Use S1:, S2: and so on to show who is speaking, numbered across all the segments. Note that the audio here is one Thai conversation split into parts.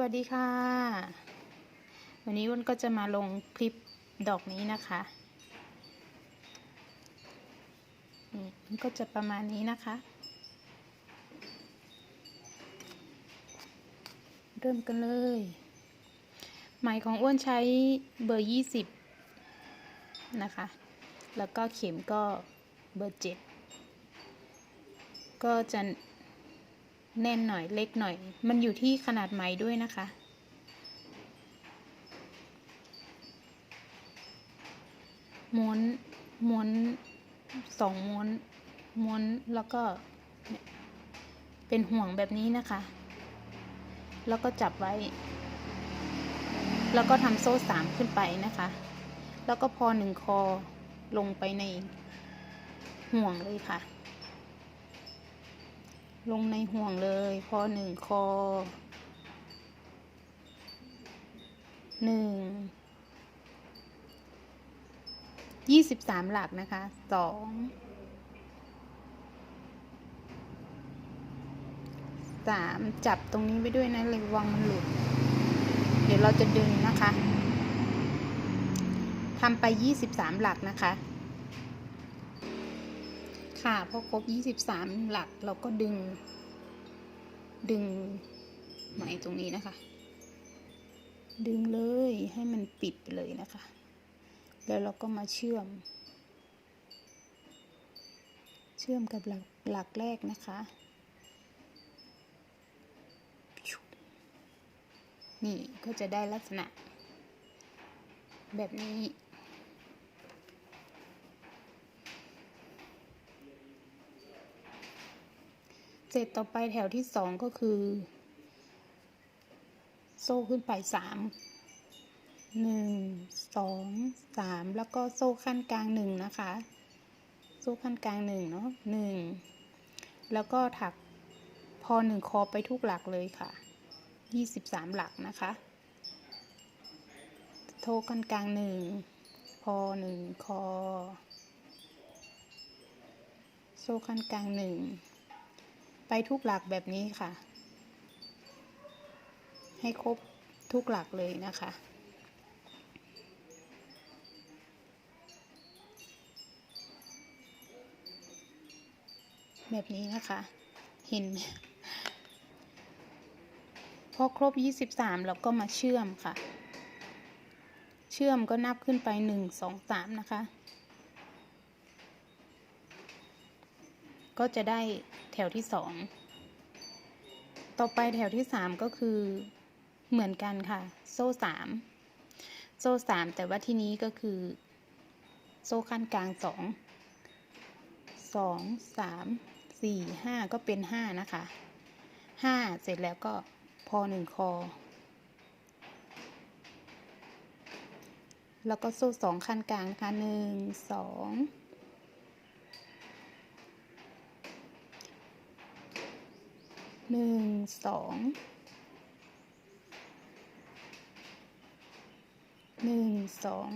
S1: วัสดีค่ะ วันนี้อ้วันก็จะมาลงคลิปดอกนี้นะคะนี่มันก็จะประมาณนี้นะคะ เริ่มกันเลยไหมของอ้วนใช้เบอร์20นะคะ แล้วก็เข็มก็เบอร์7ก็จะ แน่นหน่อยเล็กหน่อย มันอยู่ที่ขนาดไหมด้วยนะคะ ม้วน ม้วนสองม้วน ม้วนแล้วก็ เป็นห่วงแบบนี้นะคะ แล้วก็จับไว้ แล้วก็ทำโซ่สามขึ้นไปนะคะ แล้วก็พอหนึ่งคอลงไปในห่วงเลยค่ะ ลงในห่วงเลยพอหนึ่งคอหนึ่งยี่สิบสามหลักนะคะสองสามจับตรงนี้ไว้ด้วยนะระวังมันหลุด เดี๋ยวเราจะดึงนะคะทำไปยี่สิบสามหลักนะคะ ค่ะพอครบ 23 หลักเราก็ดึง ดึงไหมตรงนี้นะคะ ดึงเลยให้มันปิดไปเลยนะคะ แล้วเราก็มาเชื่อม เชื่อมกับหลักหลักแรกนะคะ นี่ก็จะได้ลักษณะ แบบนี้ เสร็จต่อไปแถวที่สองก็คือ โซ่ขึ้นไปสามหนึ่งสองสามแล้วก็โซ่ขั้นกลางหนึ่งนะคะ โซ่ขั้นกลางหนึ่งเนาะหนึ่งแล้วก็ถักพอหนึ่งคอไปทุกหลักเลยค่ะยี่สิบสามหลักนะคะ โทขั้นกลางหนึ่งพอหนึ่งคอ โซ่ขั้นกลางหนึ่ง ไปทุกหลักแบบนี้ค่ะ ให้ครบทุกหลักเลยนะคะ แบบนี้นะคะเห็นพอครบ 23 เราก็มาเชื่อมค่ะ เชื่อมก็นับขึ้นไป 1 2 3 นะคะ ก็จะได้ แถวที่สอง ต่อไปแถวที่สามก็คือเหมือนกันค่ะ โซ่สามโซ่สามแต่ว่าที่นี้ก็คือ โซ่ขั้นกลางสองสองสามสี่ห้าก็เป็นห้านะคะห้าเสร็จแล้วก็พอหนึ่งคอ แล้วก็โซ่สองขั้นกลางนะคะหนึ่งสอง หนึ่งสองหนึ่งสอง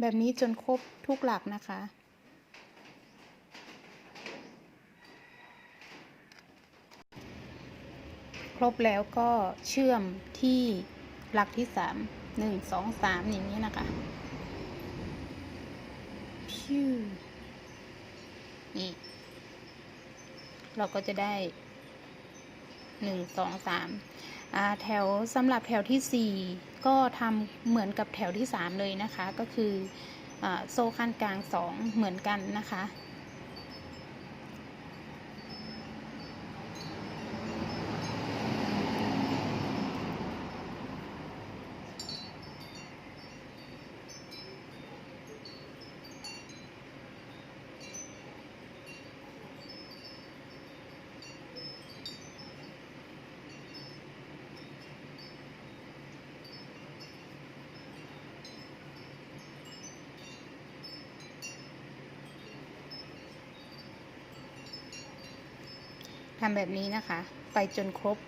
S1: แบบนี้จนครบทุกหลักนะคะ ครบแล้วก็เชื่อมที่หลักที่สามหนึ่งสองสามอย่างนี้นะคะพิวนี่ เราก็จะได้ หนึ่งสองสามแถวสำหรับแถวที่สี่ก็ทำเหมือนกับแถวที่สามเลยนะคะ ก็คืออโซ่ขั้นกลางสองเหมือนกันนะคะ ทำแบบนี้นะคะ ไปจนครบ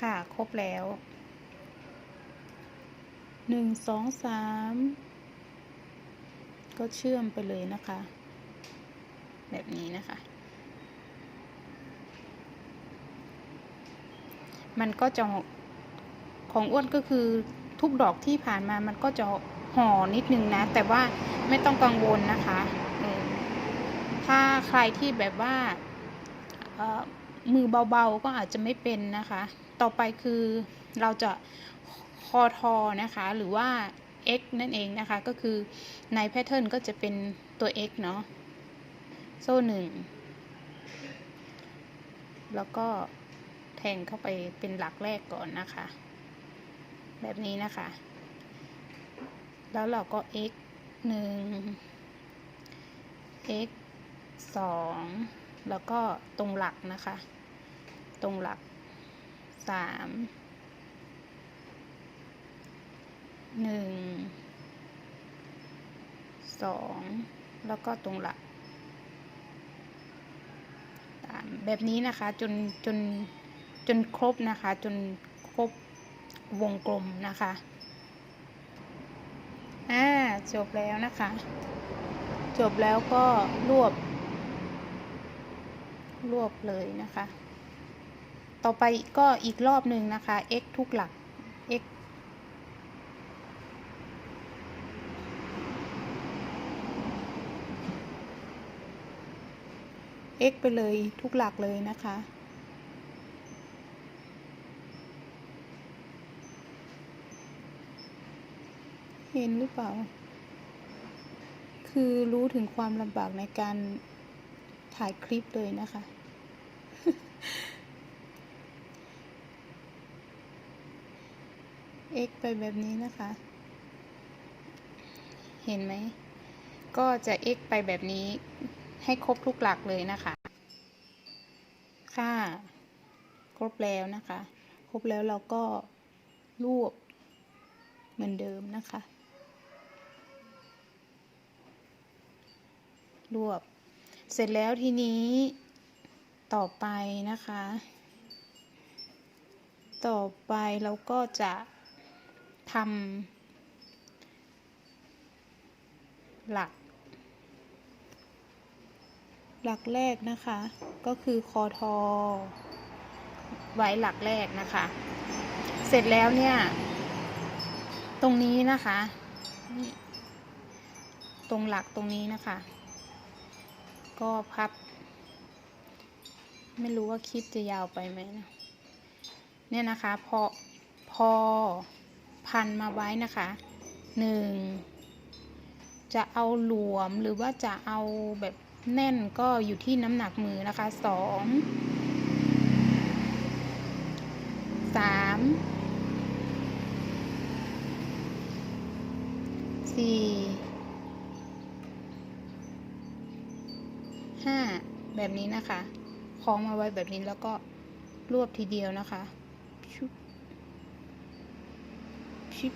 S1: ค่ะ ครบแล้วหนึ่งสองสามก็เชื่อมไปเลยนะคะ แบบนี้นะคะ มันก็จะของอ้วนก็คือทุกดอกที่ผ่านมามันก็จะห่อนิดนึงนะ แต่ว่าไม่ต้องกังวลนะคะ ถ้าใครที่แบบว่ามือเบาๆก็อาจจะไม่เป็นนะคะ ต่อไปคือเราจะคอทอนะคะ หรือว่า x นั่นเองนะคะ ก็คือในแพทเทิร์นก็จะเป็นตัว x เนาะ โซ่หนึ่ง แล้วก็แทงเข้าไปเป็นหลักแรกก่อนนะคะ แบบนี้นะคะ แล้วเราก็ x หนึ่ง x สองแล้วก็ตรงหลักนะคะ ตรงหลักสามหนึ่งสองแล้วก็ตรงหลักสามแบบนี้นะคะจนจนจนครบนะคะ จนครบวงกลมนะคะอ่าจบแล้วนะคะ จบแล้วก็รวบ รวบเลยนะคะ ต่อไปก็อีกรอบหนึ่งนะคะ x ทุกหลัก x x ไปเลยทุกหลักเลยนะคะ เห็นหรือเปล่า คือรู้ถึงความลำบากในการถ่ายคลิปเลยนะคะ x ไปแบบนี้นะคะ เห็นไหม ก็จะ x ไปแบบนี้ให้ครบทุกหลักเลยนะคะ ค่ะ ครบแล้วนะคะ ครบแล้วเราก็รวบเหมือนเดิมนะคะ รวบ เสร็จแล้วทีนี้ต่อไปนะคะ ต่อไปเราก็จะ ทำหลัก หลักแรกนะคะ ก็คือคอทอ ไว้หลักแรกนะคะ เสร็จแล้วเนี่ย ตรงนี้นะคะตรงหลักตรงนี้นะคะ ก็พับ ไม่รู้ว่าคลิปจะยาวไปไหมนะเนี่ยนะคะ พอพอ พันมาไว้นะคะหนึ่งจะเอาหลวมหรือว่าจะเอาแบบแน่นก็อยู่ที่น้ำหนักมือนะคะสองสามสี่ห้าแบบนี้นะคะ คล้องมาไว้แบบนี้แล้วก็รวบทีเดียวนะคะชุบ ชุบ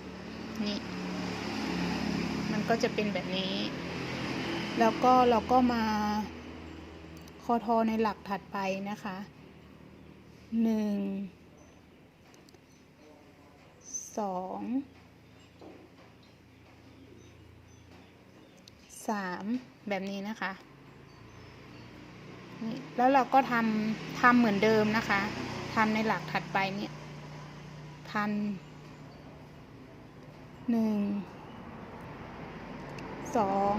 S1: นี่ มันก็จะเป็นแบบนี้ แล้วก็เราก็มาคอทอในหลักถัดไปนะคะหนึ่งสองสามแบบนี้นะคะนี่แล้วเราก็ทำทำเหมือนเดิมนะคะทำในหลักถัดไปเนี่ยพัน หนึ่งสอง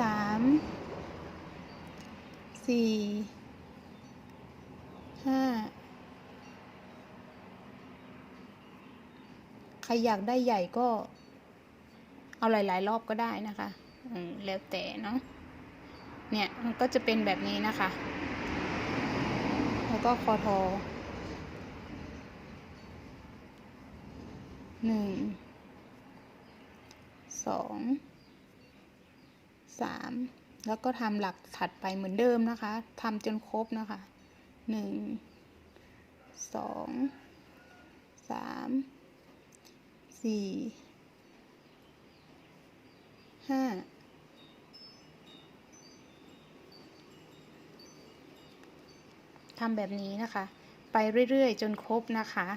S1: สามสี่ห้าใครอยากได้ใหญ่ก็ เอาหลาย ๆ รอบก็ได้นะคะแล้วแต่เนาะเนี่ยมันก็จะเป็นแบบนี้นะคะ แล้วก็คอทอ หนึ่งสองสามแล้วก็ทำหลักถัดไปเหมือนเดิมนะคะทำจนครบนะคะหนึ่งสองสามสี่ห้าทำแบบนี้นะคะ ไปเรื่อยๆ จนครบนะคะ